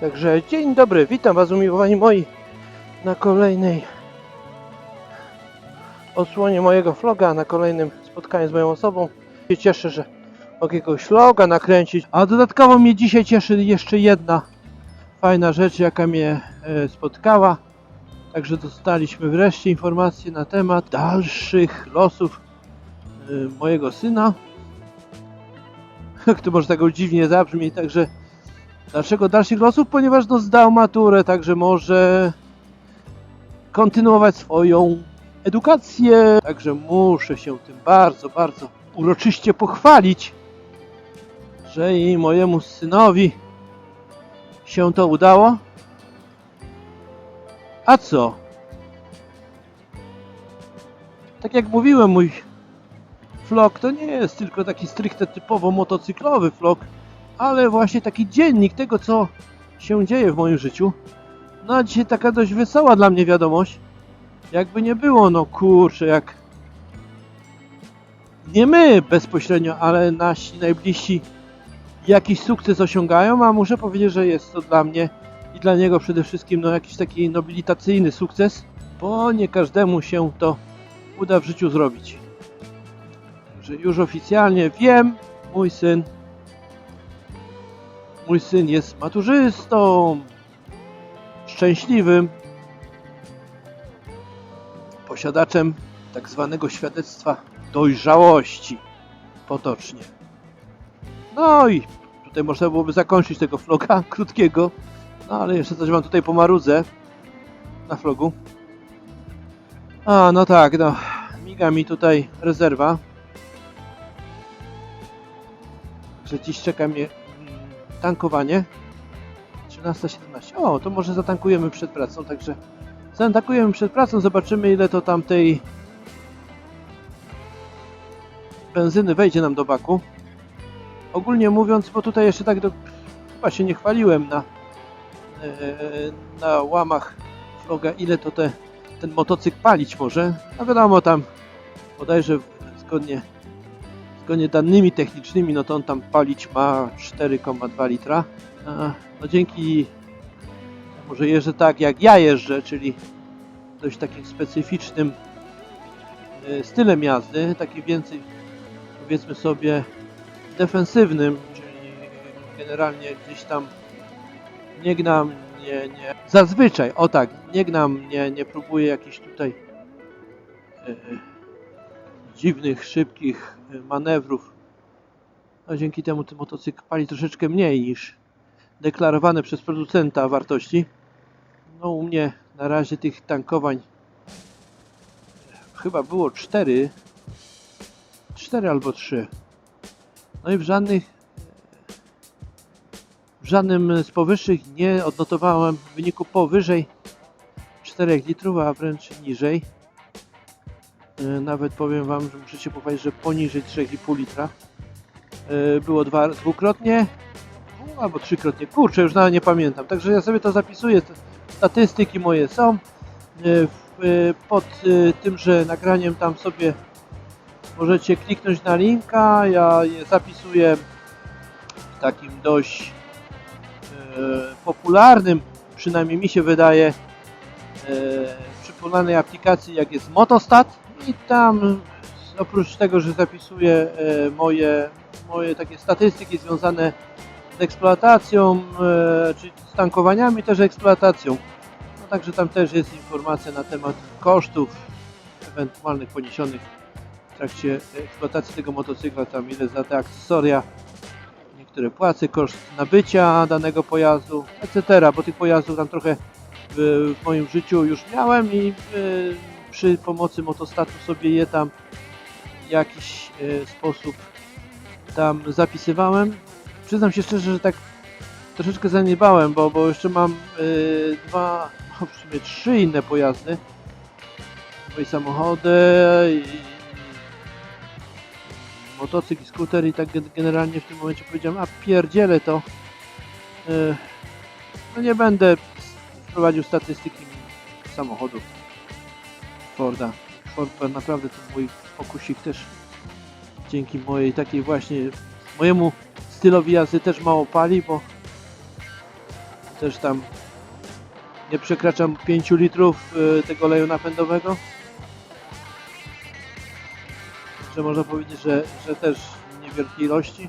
Także dzień dobry, witam Was umiłowani moi na kolejnej odsłonie mojego vloga, na kolejnym spotkaniu z moją osobą. Się cieszę, że mogę jakiegoś vloga nakręcić, a dodatkowo mnie dzisiaj cieszy jeszcze jedna fajna rzecz, jaka mnie e, spotkała. Także dostaliśmy wreszcie informacje na temat dalszych losów e, mojego syna. To może tak dziwnie zabrzmi, także Dlaczego dalszych losów? Ponieważ no, zdał maturę, także może kontynuować swoją edukację. Także muszę się tym bardzo, bardzo uroczyście pochwalić, że i mojemu synowi się to udało. A co? Tak jak mówiłem, mój vlog to nie jest tylko taki stricte typowo motocyklowy vlog, ale właśnie taki dziennik tego, co się dzieje w moim życiu. No a dzisiaj taka dość wesoła dla mnie wiadomość. Jakby nie było, no kurczę, jak nie my bezpośrednio, ale nasi najbliżsi jakiś sukces osiągają, a muszę powiedzieć, że jest to dla mnie i dla niego przede wszystkim no, jakiś taki nobilitacyjny sukces, bo nie każdemu się to uda w życiu zrobić. Że już oficjalnie wiem, mój syn Mój syn jest maturzystą, szczęśliwym, posiadaczem tak zwanego świadectwa dojrzałości, potocznie. No i tutaj można byłoby zakończyć tego vloga krótkiego, no ale jeszcze coś wam tutaj pomarudzę na vlogu. A, no tak, no, miga mi tutaj rezerwa. Że dziś czeka mnie tankowanie? 13.17 o to może zatankujemy przed pracą także zatankujemy przed pracą zobaczymy ile to tam tej benzyny wejdzie nam do baku. Ogólnie mówiąc bo tutaj jeszcze tak do, chyba się nie chwaliłem na e, na łamach vloga ile to te, ten motocykl palić może. A wiadomo tam bodajże zgodnie zgodnie danymi technicznymi, no to on tam palić ma 4,2 litra. No dzięki temu, że jeżdżę tak jak ja jeżdżę, czyli dość takim specyficznym e, stylem jazdy, taki więcej powiedzmy sobie defensywnym, czyli generalnie gdzieś tam nie gnam, nie, nie, zazwyczaj, o tak, nie gnam, nie, nie próbuję jakichś tutaj e, dziwnych, szybkich y, manewrów. No, dzięki temu ten motocykl pali troszeczkę mniej niż deklarowane przez producenta wartości. No u mnie na razie tych tankowań chyba było 4 4 albo 3 no i w żadnych w żadnym z powyższych nie odnotowałem wyniku powyżej 4 litrów, a wręcz niżej E, nawet powiem Wam, że muszę się że poniżej 3,5 litra e, było dwa, dwukrotnie albo trzykrotnie, kurczę, już nawet nie pamiętam. Także ja sobie to zapisuję, statystyki moje są. E, pod tymże nagraniem tam sobie możecie kliknąć na linka, ja je zapisuję w takim dość popularnym, przynajmniej mi się wydaje, popularnej aplikacji jak jest Motostat i tam oprócz tego, że zapisuję e, moje, moje takie statystyki związane z eksploatacją, e, czy z tankowaniami, też eksploatacją. No także tam też jest informacja na temat kosztów ewentualnych poniesionych w trakcie eksploatacji tego motocykla, tam ile za te akcesoria, niektóre płace, koszt nabycia danego pojazdu, etc., bo tych pojazdów tam trochę w, moim życiu już miałem i y, przy pomocy motostatu sobie je tam w jakiś y, sposób tam zapisywałem. Przyznam się szczerze, że tak troszeczkę zaniedbałem, bo, bo jeszcze mam y, dwa, no w sumie trzy inne pojazdy. Moje samochody i motocykl skuter i tak generalnie w tym momencie powiedziałem, a pierdzielę to. No nie będę prowadził statystyki samochodów Forda. Ford naprawdę to mój pokusik też dzięki mojej takiej właśnie mojemu stylowi jazdy też mało pali, bo też tam nie przekraczam 5 litrów y, tego oleju napędowego. Że można powiedzieć, że, że też niewielkiej ilości.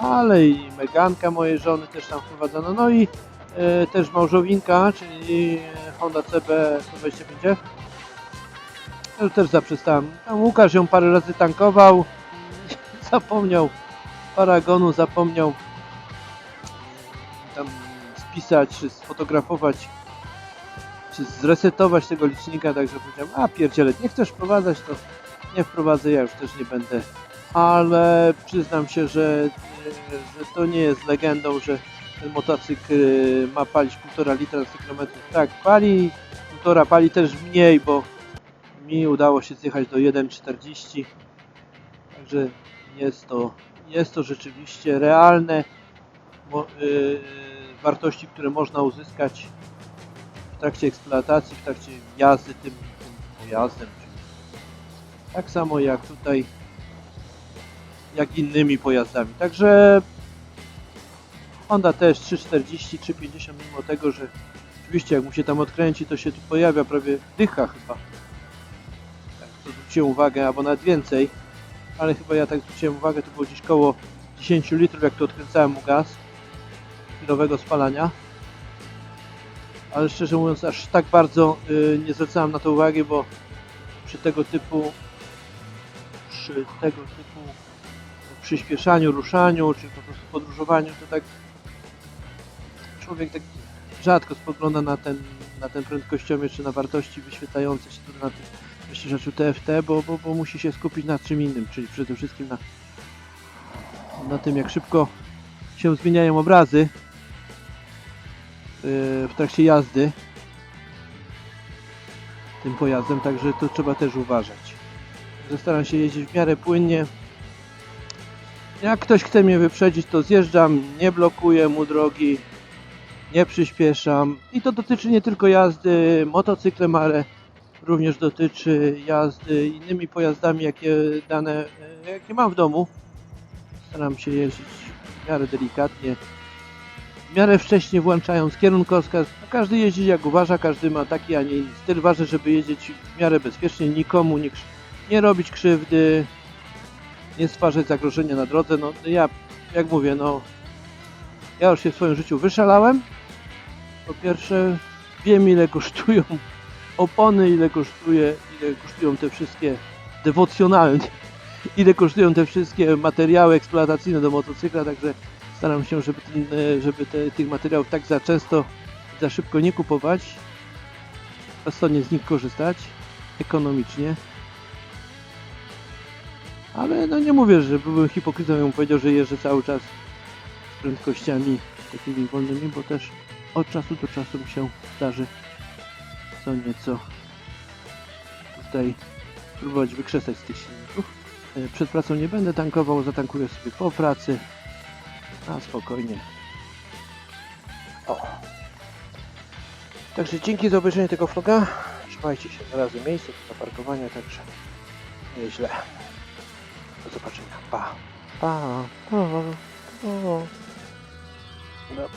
Ale i Meganka mojej żony też tam wprowadzono. No i też małżowinka, czyli Honda CB 125F. Ja już też zaprzestałem. Tam Łukasz ją parę razy tankował. Zapomniał paragonu, zapomniał tam spisać, czy sfotografować, czy zresetować tego licznika, także powiedziałem, a pierdziele, nie chcesz wprowadzać, to nie wprowadzę, ja już też nie będę. Ale przyznam się, że, że to nie jest legendą, że ten motocykl y, ma palić 1,5 litra na 100 km. Tak, pali, 1,5 pali też mniej, bo mi udało się zjechać do 1,40. Także jest to, jest to rzeczywiście realne y, wartości, które można uzyskać w trakcie eksploatacji, w trakcie jazdy tym, tym pojazdem. Tak samo jak tutaj, jak innymi pojazdami. Także Honda też 340, 350 mimo tego, że oczywiście jak mu się tam odkręci, to się tu pojawia prawie dycha chyba. Tak, to zwróciłem uwagę, albo nawet więcej, ale chyba ja tak zwróciłem uwagę, to było gdzieś koło 10 litrów, jak tu odkręcałem mu gaz chwilowego spalania. Ale szczerze mówiąc, aż tak bardzo y, nie zwracałem na to uwagi, bo przy tego typu przy tego typu przyspieszaniu, ruszaniu, czy po prostu podróżowaniu, to tak człowiek tak rzadko spogląda na ten, na ten prędkościomierz, czy na wartości wyświetlające się tu na tym wyściżaczu TFT, bo, bo, bo musi się skupić na czym innym, czyli przede wszystkim na, na tym, jak szybko się zmieniają obrazy yy, w trakcie jazdy tym pojazdem, także to trzeba też uważać. Staram się jeździć w miarę płynnie. Jak ktoś chce mnie wyprzedzić, to zjeżdżam, nie blokuję mu drogi, nie przyspieszam. I to dotyczy nie tylko jazdy motocyklem, ale również dotyczy jazdy innymi pojazdami, jakie dane, e, jakie mam w domu. Staram się jeździć w miarę delikatnie, w miarę wcześnie włączając kierunkowskaz. No, Każdy jeździ jak uważa, każdy ma taki, a nie inny styl. Ważne, żeby jeździć w miarę bezpiecznie, nikomu nie, nie robić krzywdy, nie stwarzać zagrożenia na drodze. No ja, jak mówię, no ja już się w swoim życiu wyszalałem. Po pierwsze, wiem ile kosztują opony, ile kosztuje, ile kosztują te wszystkie dewocjonalnie, ile kosztują te wszystkie materiały eksploatacyjne do motocykla, także staram się, żeby, ten, e, żeby te, tych materiałów tak za często, za szybko nie kupować, rozsądnie z nich korzystać, ekonomicznie. Ale no nie mówię, że byłbym hipokrytą, jakbym powiedział, że jeżdżę cały czas z prędkościami takimi wolnymi, bo też od czasu do czasu mi się zdarzy co nieco tutaj próbować wykrzesać z tych silników. E, Przed pracą nie będę tankował, zatankuję sobie po pracy. A spokojnie. O. Także dzięki za obejrzenie tego vloga. Trzymajcie się, znalazłem miejsce do zaparkowania, także nieźle. Do zobaczenia. Pa. Pa. Pa. pa. No.